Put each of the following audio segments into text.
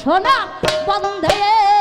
সোনা বন্ধে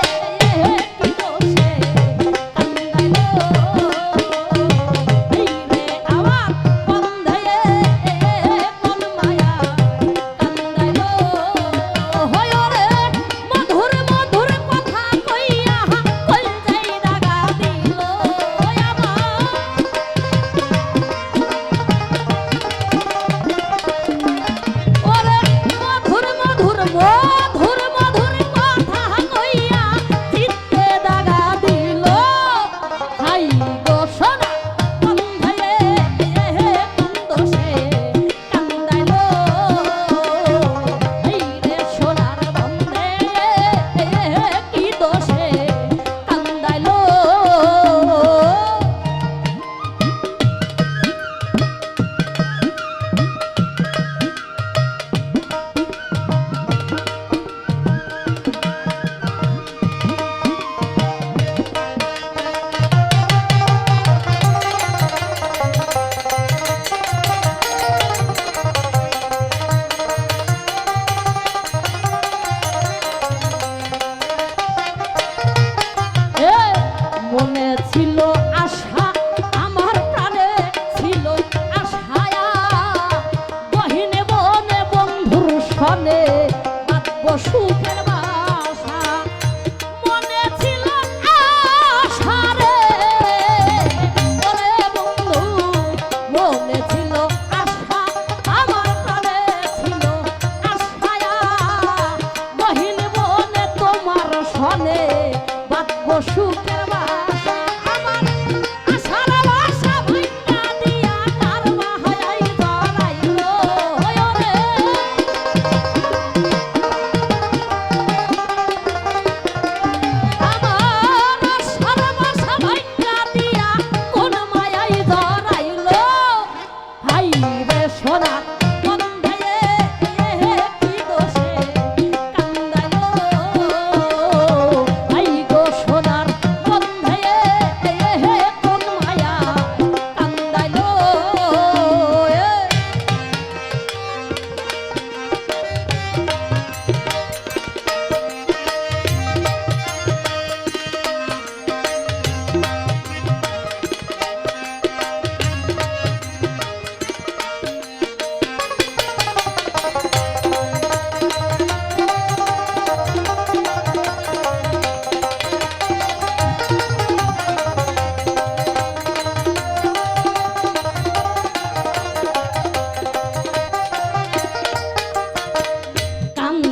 জীবনে সুখের বাসা। মনে ছিল আশা রে। বন্ধু মনে ছিল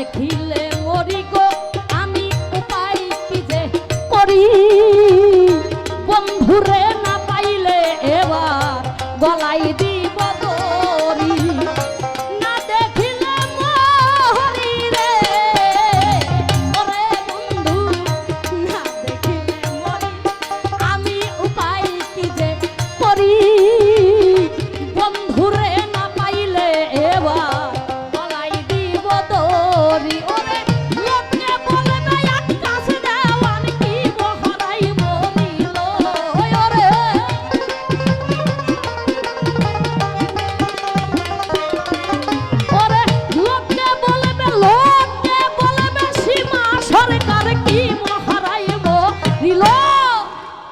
দেখিলে মরি আমি উপায় কি যে করি? বন্ধুরে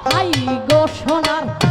আই গো সোনার